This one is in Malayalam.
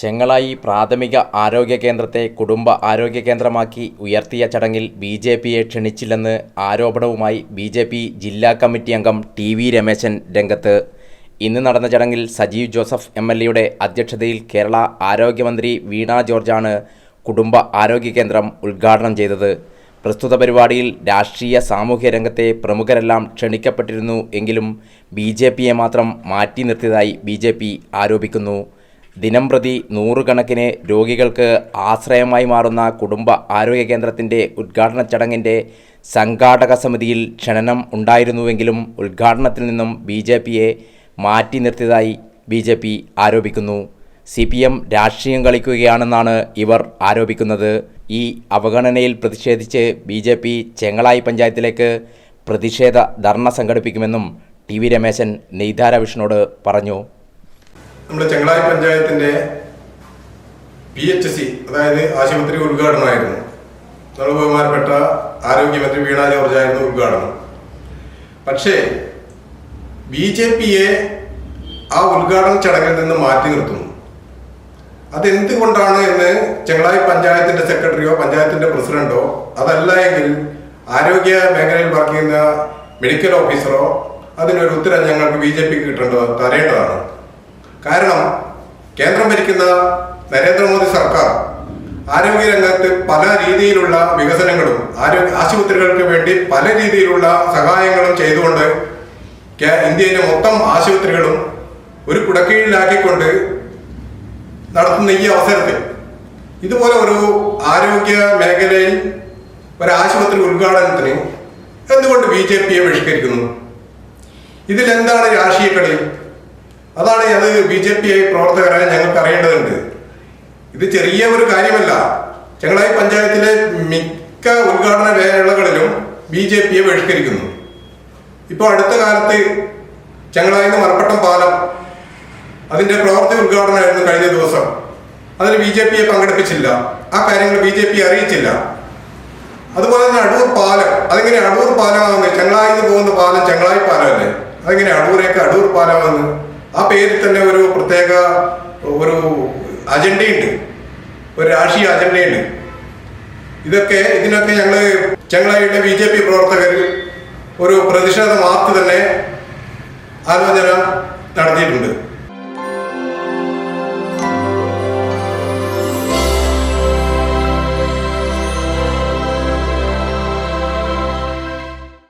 ചെങ്ങളായി പ്രാഥമിക ആരോഗ്യ കേന്ദ്രത്തെ കുടുംബ ആരോഗ്യ കേന്ദ്രമാക്കി ഉയർത്തിയ ചടങ്ങിൽ ബി ജെ പിയെ ക്ഷണിച്ചില്ലെന്ന് ആരോപണവുമായി ബി ജെ പി ജില്ലാ കമ്മിറ്റി അംഗം ടി വി രമേശൻ രംഗത്ത്. ഇന്ന് നടന്ന ചടങ്ങിൽ സജീവ് ജോസഫ് എം എൽ എയുടെ അധ്യക്ഷതയിൽ കേരള ആരോഗ്യമന്ത്രി വീണ ജോർജാണ് കുടുംബ ആരോഗ്യ കേന്ദ്രം ഉദ്ഘാടനം ചെയ്തത്. പ്രസ്തുത പരിപാടിയിൽ രാഷ്ട്രീയ സാമൂഹ്യ രംഗത്തെ പ്രമുഖരെല്ലാം ക്ഷണിക്കപ്പെട്ടിരുന്നു എങ്കിലും ബി മാത്രം മാറ്റി നിർത്തിയതായി ബി ആരോപിക്കുന്നു. ദിനംപ്രതി നൂറുകണക്കിന് രോഗികൾക്ക് ആശ്രയമായി മാറുന്ന കുടുംബ ആരോഗ്യ കേന്ദ്രത്തിന്റെ ഉദ്ഘാടന ചടങ്ങിന്റെ സംഘാടക സമിതിയിൽ ക്ഷണനം ഉണ്ടായിരുന്നുവെങ്കിലും ഉദ്ഘാടനത്തിൽ നിന്നും ബി ജെ പിയെ മാറ്റി നിർത്തിയതായി ബി ജെ പി ആരോപിക്കുന്നു. സി പി എം രാഷ്ട്രീയം കളിക്കുകയാണെന്നാണ് ഇവർ ആരോപിക്കുന്നത്. ഈ അവഗണനയിൽ പ്രതിഷേധിച്ച് ബി ജെ പി ചെങ്ങളായി പഞ്ചായത്തിലേക്ക് പ്രതിഷേധ ധർണ സംഘടിപ്പിക്കുമെന്നും ടി വി രമേശൻ നെയ്താര വിഷ്ണുവോട് പറഞ്ഞു. നമ്മുടെ ചെങ്ങളായി പഞ്ചായത്തിന്റെ പി എച്ച് സി അതായത് ആശുപത്രി ഉദ്ഘാടനമായിരുന്നു. നമ്മൾ ബഹുമാനപ്പെട്ട ആരോഗ്യമന്ത്രി വീണ ജോർജ് ആയിരുന്നു ഉദ്ഘാടനം. പക്ഷേ ബി ജെ പിയെ ആ ഉദ്ഘാടന ചടങ്ങിൽ നിന്ന് മാറ്റി നിർത്തുന്നു. അതെന്തുകൊണ്ടാണ് എന്ന് ചെങ്ങളായി പഞ്ചായത്തിന്റെ സെക്രട്ടറിയോ പഞ്ചായത്തിന്റെ പ്രസിഡന്റോ അതല്ല എങ്കിൽ ആരോഗ്യ മേഖലയിൽ വർക്ക് ചെയ്യുന്ന മെഡിക്കൽ ഓഫീസറോ അതിനൊരു ഉത്തരം ഞങ്ങൾക്ക് ബി ജെ പിക്ക് കിട്ടേണ്ടത് തരേണ്ടതാണ്. കാരണം കേന്ദ്രം ഭരിക്കുന്ന നരേന്ദ്രമോദി സർക്കാർ ആരോഗ്യരംഗത്ത് പല രീതിയിലുള്ള വികസനങ്ങളും ആരോഗ്യ ആശുപത്രികൾക്ക് വേണ്ടി പല രീതിയിലുള്ള സഹായങ്ങളും ചെയ്തുകൊണ്ട് ഇന്ത്യയിലെ മൊത്തം ആശുപത്രികളും ഒരു കുടക്കീഴിലാക്കിക്കൊണ്ട് നടത്തുന്ന ഈ അവസരത്തിൽ ഇതുപോലെ ഒരു ആരോഗ്യ മേഖലയിൽ ഒരു ആശുപത്രി ഉദ്ഘാടനത്തിന് എന്തുകൊണ്ട് ബി ജെ പിയെ ബഹിഷ്കരിക്കുന്നു? ഇതിലെന്താണ് രാഷ്ട്രീയ അതാണ് ഞങ്ങൾ ബി ജെ പി പ്രവർത്തകരായ ഞങ്ങൾക്ക് അറിയേണ്ടതുണ്ട്. ഇത് ചെറിയ ഒരു കാര്യമല്ല. ചെങ്ങളായി പഞ്ചായത്തിലെ മിക്ക ഉദ്ഘാടന വേളകളിലും ബി ജെ പിയെ ബഹിഷ്കരിക്കുന്നു. ഇപ്പോൾ അടുത്ത കാലത്ത് ചെങ്ങളായിന്ന് മറപ്പട്ടം പാലം അതിന്റെ പ്രവർത്തി ഉദ്ഘാടനമായിരുന്നു കഴിഞ്ഞ ദിവസം. അതിൽ ബി ജെ പിയെ പങ്കെടുപ്പിച്ചില്ല. ആ കാര്യങ്ങൾ ബി ജെ പി അറിയിച്ചില്ല. അതുപോലെ തന്നെ അടൂർ പാലം അതെങ്ങനെ അടൂർ പാലമാകുന്നത് ചെങ്ങളായിന്ന് പോകുന്ന പാലം ചെങ്ങളായി പാലമല്ലേ? അതെങ്ങനെ അടൂരേക്ക് അടൂർ പാലമാകുന്നത് ആ പേരിൽ തന്നെ ഒരു പ്രത്യേക ഒരു അജണ്ടയുണ്ട്. ഒരു രാഷ്ട്രീയ അജണ്ടയുണ്ട്. ഇതൊക്കെ ഇതിനൊക്കെ ഞങ്ങൾ ചങ്ങളായിട്ട് ബി ജെ പി പ്രവർത്തകർ ഒരു പ്രതിഷേധ മാർച്ച് തന്നെ ആലോചന നടത്തിയിട്ടുണ്ട്.